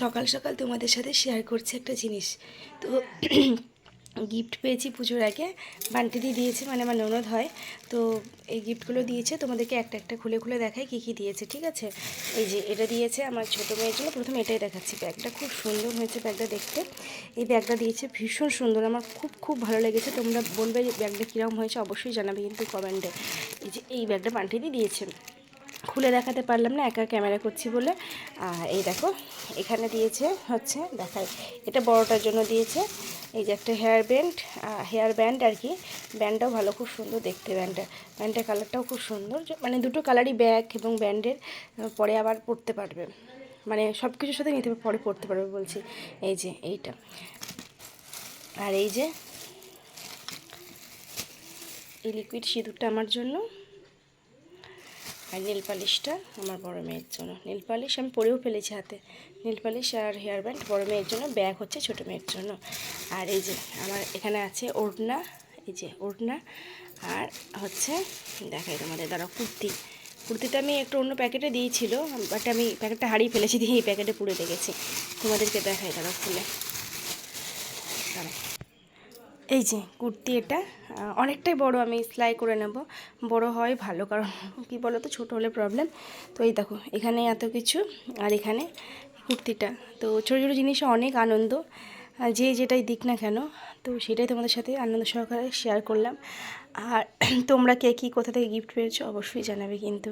সকাল সকাল তোমাদের সাথে শেয়ার করছি একটা জিনিস। তো গিফট পেয়েছি পুজোর আগে। বান্টি দিয়ে দিয়েছে মানে আমার ননদ হয়। তো এই গিফটগুলো দিয়েছে। তোমাদেরকে একটা একটা খুলে খুলে দেখাই কী কী দিয়েছে, ঠিক আছে? এই যে এটা দিয়েছে আমার ছোটো মেয়ের জন্য। প্রথমে এটাই দেখাচ্ছি ব্যাগটা। খুব সুন্দর হয়েছে ব্যাগটা দেখতে। এই ব্যাগটা দিয়েছে ভীষণ সুন্দর। আমার খুব খুব ভালো লেগেছে। তোমরা বলবে ব্যাগটা কীরকম হয়েছে? অবশ্যই জানাবে কিন্তু কমেন্টে এই যে এই ব্যাগটা বান্টি দিয়ে দিয়েছে। খুলে দেখাতে পারলাম না, একা ক্যামেরা করছি বলে। আর এই দেখো, এখানে দিয়েছে হচ্ছে, দেখাই, এটা বড়টার জন্য দিয়েছে। এই যে একটা হেয়ার ব্যান্ড হেয়ার ব্যান্ড আর কি ব্যান্ডটাও ভালো, খুব সুন্দর দেখতে ব্যান্ডটা ব্যান্ডের কালারটাও খুব সুন্দর মানে দুটো কালারই ব্যাগ এবং ব্যান্ডের পরে আবার পরতে পারবে। মানে সব কিছুর সাথে নিতে পরে পরতে পারবে বলছি, এই যে এইটা। আর এই যে এই লিকুইড সিঁদুরটা আমার জন্য। আর নীল পালিশটা আমার বড় মেয়ের জন্য। নীল পালিশ আমি পরেও ফেলেছি হাতে। নীল পালিশ আর হেয়ার ব্যান্ড বড় মেয়ের জন্য, ব্যাগ হচ্ছে ছোটো মেয়ের জন্য। আর এই যে আমার এখানে আছে ওড়না, এই যে ওড়না, আর হচ্ছে, দেখাই তোমাদের দ্বারা কুর্তি। কুর্তিটা আমি একটু অন্য প্যাকেটে দিয়েছিল, বাট আমি প্যাকেটটা হারিয়ে ফেলেছি, দিয়ে এই প্যাকেটে পুড়ে দেখেছি তোমাদেরকে দেখাই দাঁড়া খুলে। দাঁড়া এই যে কুর্তি এটা অনেকটাই বড় আমি সেলাই করে নেব। বড় হয় ভালো, কারণ কি বলো তো ছোটো হলে প্রবলেম তো এই দেখো, এখানে এত কিছু, আর এখানে কুর্তিটা। তো ছোটো ছোটো জিনিসে অনেক আনন্দ যে যেটাই দিক না কেন, তো সেটাই তোমাদের সাথে আনন্দ সহকারে শেয়ার করলাম। আর তোমরা কে কী কোথা থেকে গিফট পেয়েছ অবশ্যই জানাবে কিন্তু।